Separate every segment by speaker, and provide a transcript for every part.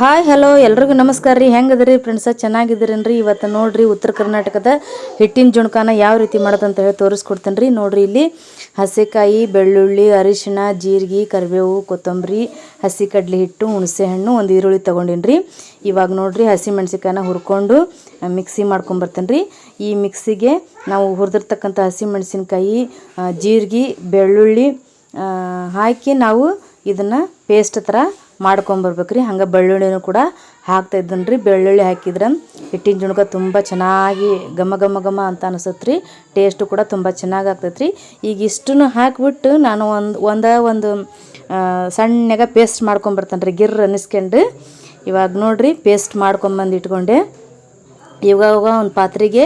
Speaker 1: Hi hello ಎಲ್ರಿಗೂ ನಮಸ್ಕಾರ ರೀ. ಹೆಂಗದ್ರಿ ಫ್ರೆಂಡ್ಸ ಚೆನ್ನಾಗಿದ್ದೀರೇನ್ರಿ? ಇವತ್ತು ನೋಡ್ರಿ ಉತ್ತರ ಕರ್ನಾಟಕದ ಹಿಟ್ಟಿನ ಜುಣ್ಕಾನ ಯಾವ ರೀತಿ ಮಾಡೋದಂತ ಹೇಳಿ ತೋರಿಸ್ಕೊಡ್ತೇನೆ ರೀ. ನೋಡ್ರಿ ಇಲ್ಲಿ ಹಸಿಕಾಯಿ, ಬೆಳ್ಳುಳ್ಳಿ, ಅರಿಶಿಣ, ಜೀರಿಗೆ, ಕರಿಬೇವು, ಕೊತ್ತಂಬರಿ ಹಸಿ ಕಡಲೆ ಹಿಟ್ಟು, ಹುಣಸೆ ಹಣ್ಣು ಒಂದು ಈರುಳ್ಳಿ ತೊಗೊಂಡಿನಿ ರೀ. ಇವಾಗ ನೋಡ್ರಿ ಹಸಿ ಹುರ್ಕೊಂಡು ಮಿಕ್ಸಿ ಮಾಡ್ಕೊಂಬರ್ತೇನೆ ರೀ. ಈ ಮಿಕ್ಸಿಗೆ ನಾವು ಹುರಿದಿರ್ತಕ್ಕಂಥ ಹಸಿ ಮೆಣಸಿನ್ಕಾಯಿ ಜೀರಿಗೆ, ಬೆಳ್ಳುಳ್ಳಿ ಹಾಕಿ ನಾವು ಇದನ್ನು ಪೇಸ್ಟ್ ಥರ ಮಾಡ್ಕೊಂಬರ್ಬೇಕು ರೀ ಹಂಗೆ ಬೆಳ್ಳುಳ್ಳಿನೂ ಕೂಡ ಹಾಕ್ತಾ ಇದ್ದೀನಿ ರೀ ಬೆಳ್ಳುಳ್ಳಿ ಹಾಕಿದ್ರೆ ಹಿಟ್ಟಿನ ಜುಣುಕ ತುಂಬ ಚೆನ್ನಾಗಿ ಘಮ ಘಮ ಘಮ ಅಂತ ಅನಿಸುತ್ತೆ ರೀ ಟೇಸ್ಟು ಕೂಡ ತುಂಬ ಚೆನ್ನಾಗಿ ಆಗ್ತೈತೆ ಈಗ ಇಷ್ಟನ್ನು ಹಾಕಿಬಿಟ್ಟು ನಾನು ಒಂದು, ಒಂದೇ ಒಂದು ಸಣ್ಣಗೆ ಪೇಸ್ಟ್ ಮಾಡ್ಕೊಂಬರ್ತಾನೆ ರೀ ಗಿರ್ ಅನ್ನಿಸ್ಕೊಂಡು ಇವಾಗ ನೋಡಿರಿ ಪೇಸ್ಟ್ ಮಾಡ್ಕೊಂಬಂದು ಇಟ್ಕೊಂಡೆ. ಇವಾಗ ಒಂದು ಪಾತ್ರೆಗೆ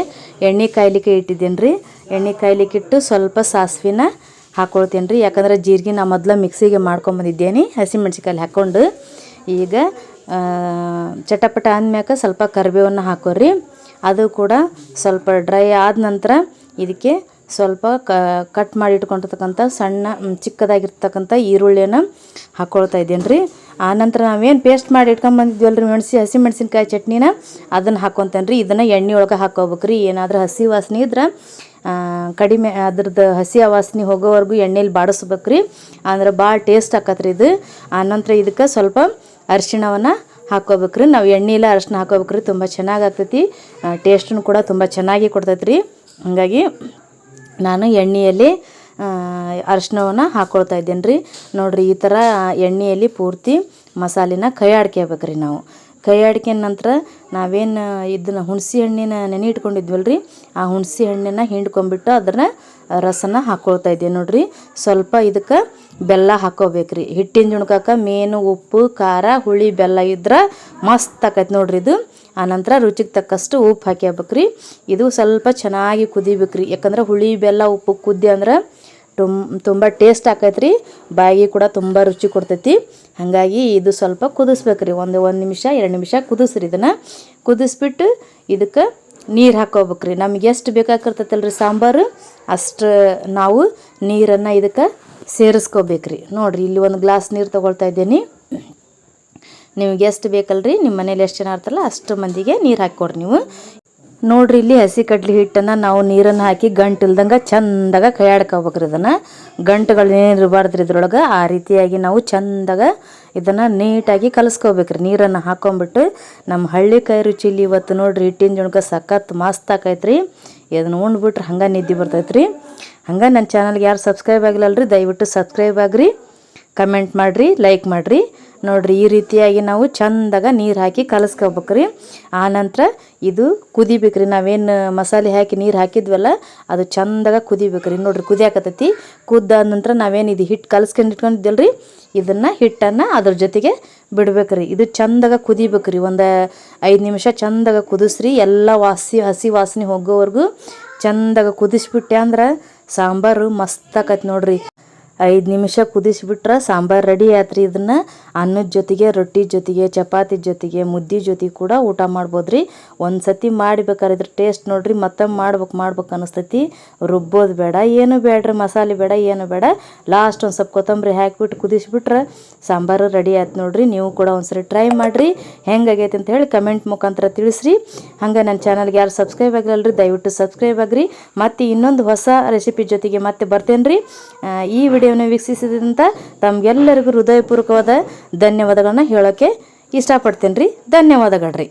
Speaker 1: ಎಣ್ಣೆ ಕಾಯ್ಲಿಕ್ಕೆ ಇಟ್ಟಿದ್ದೀನಿ ರೀ ಎಣ್ಣೆ ಕಾಯ್ಲಿಕ್ಕೆ ಇಟ್ಟು ಸ್ವಲ್ಪ ಸಾಸಿವೆನ ಹಾಕ್ಕೊಳ್ತೀನಿ ರೀ ಯಾಕಂದ್ರೆ ಜೀರಿಗೆ ನಾ ಮೊದಲು ಮಿಕ್ಸಿಗೆ ಮಾಡ್ಕೊಂಬಂದಿದ್ದೇನೆ ಹಸಿಮೆಣ್ಸಿಕಾಯಿ ಹಾಕ್ಕೊಂಡು. ಈಗ ಚಟಪಟ ಅಂದಮ್ಯಾಕ ಸ್ವಲ್ಪ ಕರಿಬೇವನ್ನು ಹಾಕೋರಿ. ಅದು ಕೂಡ ಸ್ವಲ್ಪ ಡ್ರೈ ಆದ ನಂತರ ಇದಕ್ಕೆ ಸ್ವಲ್ಪ ಕಟ್ ಮಾಡಿ ಇಟ್ಕೊಂಡಿರ್ತಕ್ಕಂಥ ಸಣ್ಣ ಚಿಕ್ಕದಾಗಿರ್ತಕ್ಕಂಥ ಈರುಳ್ಳಿಯನ್ನು ಹಾಕ್ಕೊಳ್ತಾ ಇದ್ದೇನೆ ರೀ ನಂತರ ನಾವೇನು ಪೇಸ್ಟ್ ಮಾಡಿ ಇಟ್ಕೊಂಬಂದಿದ್ವಲ್ಲ ರೀ ಮೆಣಸಿ ಹಸಿ ಮೆಣಸಿನ್ಕಾಯಿ ಚಟ್ನಿನ ಅದನ್ನು ಹಾಕ್ಕೊತೇನೆ ರೀ ಇದನ್ನು ಎಣ್ಣೆ ಒಳಗೆ ಹಾಕ್ಕೋಬೇಕು ರೀ ಏನಾದರೂ ಹಸಿ ವಾಸನೆ ಇದ್ರೆ ಆ, ಕಡಿಮೆ ಅದ್ರದ್ದು ಹಸಿ ವಾಸನೆ ಹೋಗೋವರೆಗೂ ಎಣ್ಣೆಲಿ ಬಾಡಿಸ್ಬೇಕು ರೀ ಅಂದ್ರೆ ಭಾಳ ಟೇಸ್ಟ್ ಆಕತ್ರಿ ಇದು. ಆನಂತರ ಇದಕ್ಕೆ ಸ್ವಲ್ಪ ಅರಿಶಿಣವನ್ನು ಹಾಕೋಬೇಕ್ರಿ ನಾವು ಎಣ್ಣೆಲ್ಲ ಅರಿಶಿಣ ಹಾಕೋಬೇಕ್ರಿ ತುಂಬ ಚೆನ್ನಾಗಿ ಆಗ್ತೈತಿ. ಟೇಸ್ಟನ್ನು ಕೂಡ ತುಂಬ ಚೆನ್ನಾಗಿ ಕೊಡ್ತೈತೆ ರೀ ಹಾಗಾಗಿ ನಾನು ಎಣ್ಣೆಯಲ್ಲಿ ಅರಿಶಿಣವನ್ನು ಹಾಕ್ಕೊಳ್ತಾ ಇದ್ದೇನೆ ರೀ ನೋಡಿರಿ ಈ ಥರ ಎಣ್ಣೆಯಲ್ಲಿ ಪೂರ್ತಿ ಮಸಾಲಿನ ಕೈ ಆಡ್ಕೋಬೇಕು ರೀ ನಾವು. ಕೈ ಆಡ್ಕೊಂಡ ನಂತರ ನಾವೇನು, ಇದನ್ನ ಹುಣಸಿ ಹಣ್ಣಿನ ನೆನೆ ಇಟ್ಕೊಂಡಿದ್ವಲ್ಲ ರೀ ಆ ಹುಣಸೆ ಹಣ್ಣಿನ ಹಿಂಡ್ಕೊಂಬಿಟ್ಟು ಅದನ್ನ ರಸನ ಹಾಕ್ಕೊಳ್ತಾ ಇದ್ದೆ. ನೋಡ್ರಿ, ಸ್ವಲ್ಪ ಇದಕ್ಕೆ ಬೆಲ್ಲ ಹಾಕ್ಕೋಬೇಕ್ರಿ ಹಿಟ್ಟಿನ ಜುಣ್ಕಾಕ ಮೇನು ಉಪ್ಪು, ಖಾರ, ಹುಳಿ, ಬೆಲ್ಲ ಇದ್ರೆ ಮಸ್ತ್ ಆಕೈತೆ ನೋಡ್ರಿ ಇದು. ಆನಂತರ ರುಚಿಗೆ ತಕ್ಕಷ್ಟು ಉಪ್ಪು ಹಾಕ್ಯಬೇಕ್ರಿ. ಇದು ಸ್ವಲ್ಪ ಚೆನ್ನಾಗಿ ಕುದಿಬೇಕ್ರಿ. ಯಾಕಂದ್ರೆ ಹುಳಿ, ಬೆಲ್ಲ, ಉಪ್ಪು ಕುದ್ದಿ ಅಂದ್ರೆ ತುಮ್ ತುಂಬ ಟೇಸ್ಟ್ ಆಕೈತ್ರಿ. ಬಾಯಿಗೆ ಕೂಡ ತುಂಬ ರುಚಿ ಕೊಡ್ತೈತಿ. ಹಾಗಾಗಿ ಇದು ಸ್ವಲ್ಪ ಕುದಿಸ್ಬೇಕು ರೀ ಒಂದು ಒಂದು ನಿಮಿಷ, ಎರಡು ನಿಮಿಷ ಕುದಿಸ್ರಿ ಇದನ್ನು. ಕುದಿಸ್ಬಿಟ್ಟು ಇದಕ್ಕೆ ನೀರು ಹಾಕೋಬೇಕು ರೀ ನಮ್ಗೆ ಎಷ್ಟು ಬೇಕಾಗಿರ್ತೈತಲ್ರಿ ಸಾಂಬಾರು? ಅಷ್ಟು ನಾವು ನೀರನ್ನು ಇದಕ್ಕೆ ಸೇರಿಸ್ಕೋಬೇಕ್ರಿ. ನೋಡಿರಿ, ಇಲ್ಲಿ ಒಂದು ಗ್ಲಾಸ್ ನೀರು ತೊಗೊಳ್ತಾ ಇದ್ದೀನಿ. ನಿಮ್ಗೆ ಎಷ್ಟು ಬೇಕಲ್ರಿ? ನಿಮ್ಮ ಮನೇಲಿ ಎಷ್ಟು ಜನ ಇರ್ತಾರಲ್ಲ, ಅಷ್ಟು ಮಂದಿಗೆ ನೀರು ಹಾಕ್ಕೊಡ್ರಿ ನೀವು. ನೋಡ್ರಿ, ಇಲ್ಲಿ ಹಸಿ ಕಡ್ಲಿ ಹಿಟ್ಟನ್ನು ನಾವು ನೀರನ್ನು ಹಾಕಿ ಗಂಟು ಇಲ್ದಂಗೆ ಚಂದಾಗ ಕೈಯಾಡ್ಕೋಬೇಕ್ರಿ ಇದನ್ನು. ಗಂಟುಗಳು ಏನು ಇರಬಾರ್ದ್ರಿ ಇದ್ರೊಳಗೆ? ಆ ರೀತಿಯಾಗಿ ನಾವು ಚಂದಾಗ ಇದನ್ನು ನೀಟಾಗಿ ಕಲಿಸ್ಕೋಬೇಕ್ರಿ. ನೀರನ್ನು ಹಾಕೊಂಡ್ಬಿಟ್ಟು ನಮ್ಮ ಹಳ್ಳಿ ಕೈ ರುಚಿಲಿ ಇವತ್ತು ನೋಡ್ರಿ, ಹಿಟ್ಟಿನ ಜುಣ್ಕ ಸಖತ್ ಮಸ್ತ್ ಆಕೈತ್ರಿ. ಇದನ್ನು ಉಂಡ್ಬಿಟ್ರೆ ಹಂಗೆ ನಿದ್ದೆ ಬರ್ತೈತ್ರಿ. ಹಂಗೆ ನನ್ನ ಚಾನಲ್ಗೆ ಯಾರು ಸಬ್ಸ್ಕ್ರೈಬ್ ಆಗಿಲ್ಲಲ್ರಿ, ದಯವಿಟ್ಟು ಸಬ್ಸ್ಕ್ರೈಬ್ ಆಗ್ರಿ. ಕಮೆಂಟ್ ಮಾಡಿರಿ ಲೈಕ್ ಮಾಡಿರಿ. ನೋಡ್ರಿ, ಈ ರೀತಿಯಾಗಿ ನಾವು ಚಂದಾಗ ನೀರು ಹಾಕಿ ಕಲಸ್ಕೋಬೇಕ್ರಿ. ಆನಂತರ ಇದು ಕುದಿಬೇಕ್ರಿ. ನಾವೇನು ಮಸಾಲೆ ಹಾಕಿ ನೀರು ಹಾಕಿದ್ವಲ್ಲ, ಅದು ಚಂದಾಗ ಕುದಿಬೇಕ್ರಿ. ನೋಡ್ರಿ, ಕುದಿಯಾಕತ್ತೈತಿ. ಕುದ್ದಾದ ನಂತರ ನಾವೇನು ಇದು ಹಿಟ್ಟು ಕಲಸ್ಕೊಂಡು ರೀ ಇದನ್ನು ಹಿಟ್ಟನ್ನು ಅದ್ರ ಜೊತೆಗೆ ಬಿಡ್ಬೇಕ್ರಿ. ಇದು ಚಂದಾಗ ಕುದಿಬೇಕ್ರಿ. ಒಂದು ಐದು ನಿಮಿಷ ಚಂದಾಗ ಕುದಿಸ್ರಿ. ಎಲ್ಲ ವಾಸಿ, ಹಸಿ ವಾಸನೆ ಹೋಗೋವರೆಗೂ ಚಂದಾಗ ಕುದಿಸ್ಬಿಟ್ಟೆ ಅಂದ್ರೆ ಸಾಂಬಾರು ಮಸ್ತ್ ಆಕತ್ ನೋಡ್ರಿ. ಐದು ನಿಮಿಷ ಕುದಿಸಿಬಿಟ್ರೆ ಸಾಂಬಾರು ರೆಡಿ ಆಯ್ತು ರೀ ಇದನ್ನು. ಅನ್ನದ ಜೊತೆಗೆ, ರೊಟ್ಟಿ ಜೊತೆಗೆ, ಚಪಾತಿ ಜೊತೆಗೆ, ಮುದ್ದೆ ಜೊತೆಗೆ ಕೂಡ ಊಟ ಮಾಡ್ಬೋದು ರೀ ಒಂದು ಸತಿ ಮಾಡಿಬೇಕಾದ್ರೆ ಇದ್ರ ಟೇಸ್ಟ್ ನೋಡಿರಿ, ಮತ್ತೊಮ್ಮೆ ಮಾಡ್ಬೇಕು ಮಾಡ್ಬೇಕು ಅನಿಸ್ತೈತಿ. ರುಬ್ಬೋದು ಬೇಡ, ಏನು ಬೇಡ್ರಿ, ಮಸಾಲೆ ಬೇಡ, ಏನು ಬೇಡ. ಲಾಸ್ಟ್ ಒಂದು ಸ್ವಲ್ಪ ಕೊತ್ತಂಬರಿ ಹಾಕಿಬಿಟ್ಟು ಕುದಿಸಿಬಿಟ್ರೆ ಸಾಂಬಾರು ರೆಡಿ ಆಯ್ತು ನೋಡಿರಿ. ನೀವು ಕೂಡ ಒಂದ್ಸರಿ ಟ್ರೈ ಮಾಡಿರಿ. ಹೆಂಗಾಗೈತೆ ಅಂತ ಹೇಳಿ ಕಮೆಂಟ್ ಮುಖಾಂತರ ತಿಳಿಸ್ರಿ. ಹಂಗೆ ನನ್ನ ಚಾನಲ್ಗೆ ಯಾರು ಸಬ್ಸ್ಕ್ರೈಬ್ ಆಗಿರಲ್ರಿ ದಯವಿಟ್ಟು ಸಬ್ಸ್ಕ್ರೈಬ್ ಆಗ್ರಿ. ಮತ್ತು ಇನ್ನೊಂದು ಹೊಸ ರೆಸಿಪಿ ಜೊತೆಗೆ ಮತ್ತೆ ಬರ್ತೇನೆ ರೀ ಈ ವಿಡಿಯೋನ ವೀಕ್ಷಿಸಿದಂಥ ತಮಗೆಲ್ಲರಿಗೂ ಹೃದಯಪೂರ್ವಕವಾದ ಧನ್ಯವಾದಗಳನ್ನ ಹೇಳೋಕ್ಕೆ ಇಷ್ಟಪಡ್ತೇನೆ ರೀ ಧನ್ಯವಾದಗಳು ರೀ